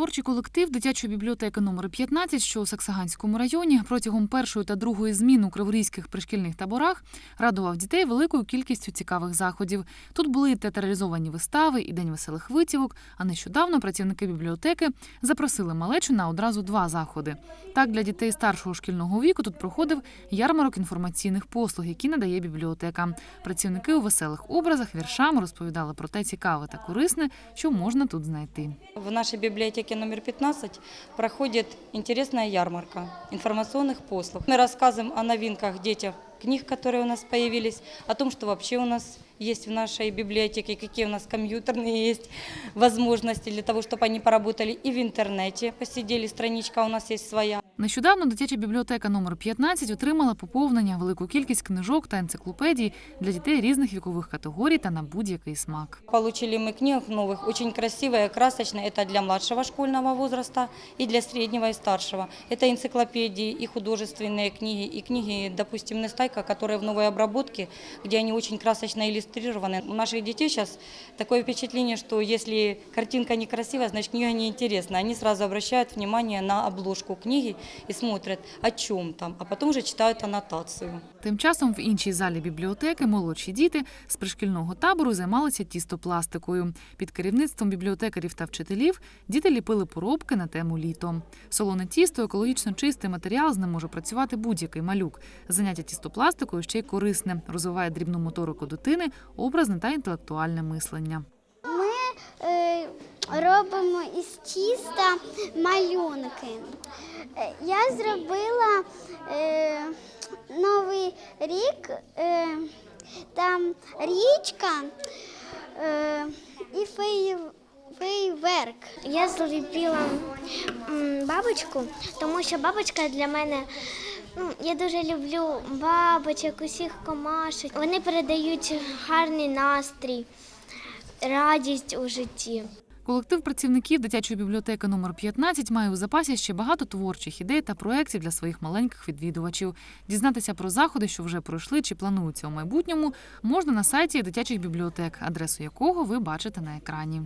Творчий колектив дитячої бібліотеки номер 15, що у Саксаганському районі, протягом першої та другої змін у криворізьких пришкільних таборах радував дітей великою кількістю цікавих заходів. Тут були театралізовані вистави, і день веселих витівок. А нещодавно працівники бібліотеки запросили малечу на одразу два заходи. Так, для дітей старшого шкільного віку тут проходив ярмарок інформаційних послуг, які надає бібліотека. Працівники у веселих образах віршами розповідали про те цікаве та корисне, що можна тут знайти. В нашей библиотеке номер 15 проходит интересная ярмарка информационных послуг. Мы рассказываем о новинках детях, книг, которые у нас появились, о том, что вообще у нас есть в нашей библиотеке, какие у нас компьютерные есть возможности для того, чтобы они поработали и в интернете, посидели, страничка у нас есть своя. Нещодавно дитяча бібліотека номер 15 отримала поповнення велику кількість книжок та енциклопедій для дітей різних вікових категорій та на будь-який смак. Получили мы книг новых, очень красивые, красочные. Это для младшего школьного возраста и для среднего и старшего. Это энциклопедии и художественные книги, и книги, допустим, Нестайка, которые в новой обработке, где они очень красочно иллюстрированы. У наших детей сейчас такое впечатление, что если картинка некрасивая, значит книга неинтересна. Они сразу обращают внимание на обложку книги и смотрят, о чем там, а потом уже читают аннотацию. Тим часом в іншій залі бібліотеки молодші діти з пришкільного табору займалися тістопластикою. Під керівництвом бібліотекарів та вчителів діти ліпили поробки на тему літо. Солоне тісто екологічно чистий матеріал, з ним може працювати будь-який малюк. Заняття тістопластикою ще й корисне, розвиває дрібну моторику дитини, образне та інтелектуальне мислення. Робимо із тіста малюнки. Е, Я зробила е, новий рік, е, там річка е, і феї, фейверк. Я зліпила м, бабочку, тому що бабочка для мене. Ну, я дуже люблю бабочок, усіх комашок. Вони передають гарний настрій, радість у житті. Колектив працівників дитячої бібліотеки номер 15 має у запасі ще багато творчих ідей та проєктів для своїх маленьких відвідувачів. Дізнатися про заходи, що вже пройшли чи плануються у майбутньому, можна на сайті дитячих бібліотек, адресу якого ви бачите на екрані.